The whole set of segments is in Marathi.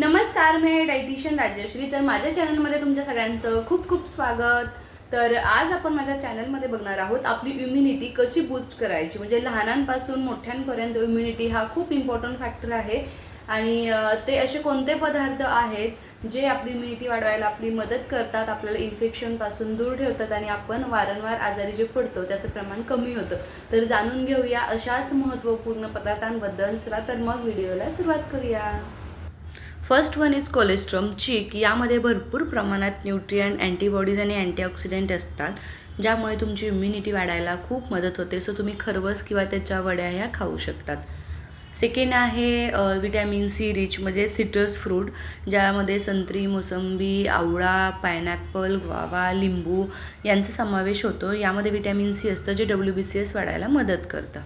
नमस्कार मी आहे डायटिशियन राजश्री. तर माझ्या चॅनलमध्ये तुमच्या सगळ्यांचं खूप खूप स्वागत. तर आज आपण माझ्या चॅनलमध्ये बघणार आहोत आपली इम्युनिटी कशी बूस्ट करायची. म्हणजे लहानांपासून मोठ्यांपर्यंत इम्युनिटी हा खूप इम्पॉर्टंट फॅक्टर आहे. आणि ते असे कोणते पदार्थ आहेत जे आपली इम्युनिटी वाढवायला आपली मदत करतात आपल्याला इन्फेक्शनपासून दूर ठेवतात आणि आपण वारंवार आजारी जे पडतो त्याचं प्रमाण कमी होतं. तर जाणून घेऊया अशाच महत्त्वपूर्ण पदार्थांबद्दल. चला तर मग व्हिडिओला सुरुवात करूया. फर्स्ट वन इज कोलेस्ट्रॉम चीक यामध्ये भरपूर प्रमाणात न्यूट्रियन अँटीबॉडीज आणि अँटीऑक्सिडंट असतात ज्यामुळे तुमची इम्युनिटी वाढायला खूप मदत होते. सो तुम्ही खरवस किंवा त्याच्या वड्या ह्या खाऊ शकतात. सेकंड आहे विटॅमिन सी रिच म्हणजे सिट्रस फ्रूट ज्यामध्ये संत्री मोसंबी आवळा पायनॅपल ग्वावा लिंबू यांचा समावेश होतो. यामध्ये विटॅमिन सी असतं J W B C S वाढायला मदत करतं.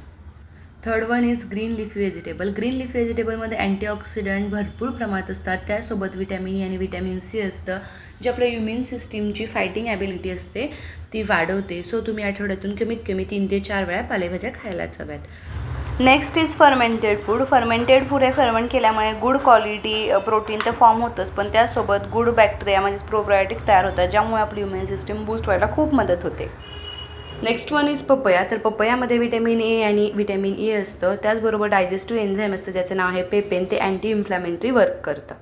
Third one is green leafy vegetable green leafy व्हेजिटेबलमध्ये antioxidant भरपूर प्रमाणात असतात. त्यासोबत विटॅमिन ई e आणि विटॅमिन सी असतं. जे आपल्या इम्युन सिस्टीमची फायटिंग ॲबिलिटी असते ती वाढवते. सो तुम्ही आठवड्यातून कमीत कमी तीन ते चार वेळा पालेभाज्या खायलाच हव्यात. Next is fermented food fermented food हे फर्मेंट केल्यामुळे गुड क्वालिटी प्रोटीन तर फॉर्म होतंच पण त्यासोबत गुड बॅक्टेरिया म्हणजेच प्रोबायोटिक तयार होतात ज्यामुळे आपली इम्युन सिस्टीम बूस्ट व्हायला खूप मदत होते. नेक्स्ट वन इज पपया तर पपयामध्ये व्हिटॅमिन ए आणि व्हिटॅमिन ई e असतं. त्याचबरोबर डायजेस्टिव्ह एन्झाईम असतं ज्याचं नाव आहे पेपेन. ते अँटी इन्फ्लॅमेटरी वर्क करतं.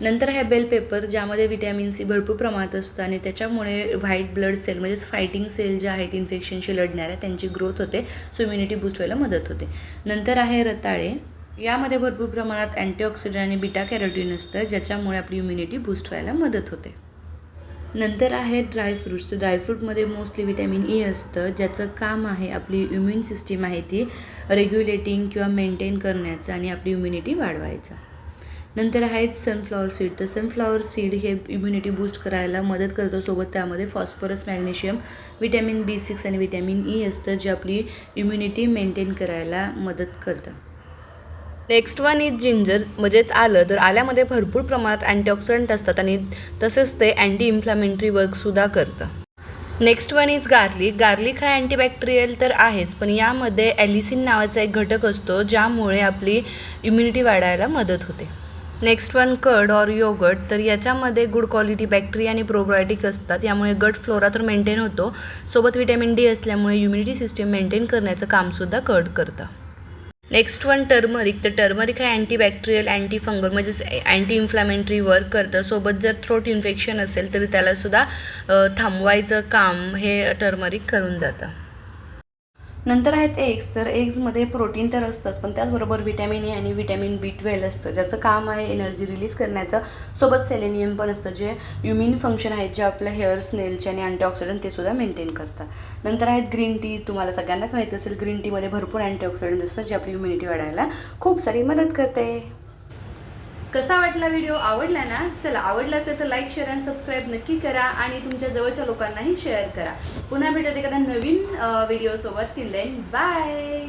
नंतर आहे बेल पेपर ज्यामध्ये व्हिटॅमिन सी भरपूर प्रमाणात असतं आणि त्याच्यामुळे व्हाईट ब्लड सेल म्हणजेच फायटिंग सेल ज्या आहेत इन्फेक्शनशी लढणाऱ्या त्यांची ग्रोथ होते. सो इम्युनिटी बूस्ट व्हायला मदत होते. नंतर आहे रताळे. यामध्ये भरपूर प्रमाणात अँटीऑक्सिडंट आणि बिटा कॅरोटीन असतं ज्याच्यामुळे आपली इम्युनिटी बूस्ट व्हायला मदत होते. नंतर आहेत ड्रायफ्रूट्स तर ड्रायफ्रूटमध्ये मोस्टली विटॅमिन ई असतं ज्याचं काम आहे आपली इम्युन सिस्टीम आहे ती रेग्युलेटिंग किंवा मेंटेन करण्याचं आणि आपली इम्युनिटी वाढवायचं. नंतर आहेत सनफ्लॉवर सीड तर सनफ्लॉवर सीड हे इम्युनिटी बूस्ट करायला मदत करतं. सोबत त्यामध्ये phosphorus magnesium vitamin B six आणि विटॅमिन ई e असतं जे आपली इम्युनिटी मेंटेन करायला मदत करतं. नेक्स्ट वन इज जिंजर म्हणजेच आलं. तर आल्यामध्ये भरपूर प्रमाणात अँटीऑक्सिडंट असतात आणि तसेच ते अँटी इन्फ्लॅमेंटरी वर्कसुद्धा करतं. Next one is garlic garlic हा अँटीबॅक्टेरियल तर आहेच पण यामध्ये ॲलिसिन नावाचा एक घटक असतो ज्यामुळे आपली इम्युनिटी वाढायला मदत होते. Next one curd or yogurt तर याच्यामध्ये गुड क्वालिटी बॅक्टेरिया आणि प्रोबायोटिक असतात यामुळे गट फ्लोरा तर मेंटेन होतो. सोबत विटॅमिन डी असल्यामुळे इम्युनिटी सिस्टीम मेंटेन करण्याचं कामसुद्धा कड करतं. नेक्स्ट वन टर्मरिक तर टर्मरिक हा अँटीबॅक्टेरियल अँटी फंगल म्हणजेच अँटी इन्फ्लॅमेटरी वर्क करतं. सोबत जर थ्रोट इन्फेक्शन असेल तर त्यालासुद्धा थांबवायचं काम हे टर्मरिक करून जातं. नंतर आहेत एग्स तर एग्समध्ये प्रोटीन तर असतंच पण त्याचबरोबर व्हिटॅमिन ए आणि व्हिटॅमिन बी ट्वेल्व असतं ज्याचं काम आहे एनर्जी रिलीज करण्याचं. सोबत सेलेनियम पण असतं जे युमिन फंक्शन आहेत जे आपलं हेअर स्नेलचे आणि अँटीऑक्सिडंट ते सुद्धा मेंटेन करतात. नंतर आहेत ग्रीन टी तुम्हाला सगळ्यांनाच माहीत असेल ग्रीन टीमध्ये भरपूर अँटीऑक्सिडंट असतं जे आपली इम्युनिटी वाढायला खूप सारी मदत करते. कसा वाटला व्हिडिओ आवडला ना? चला आवडला असेल तर लाईक शेअर आणि सबस्क्राईब नक्की करा आणि तुमच्या जवळच्या लोकांनाही शेअर करा. पुन्हा भेटत एखाद्या नवीन व्हिडिओसोबत तिल देन बाय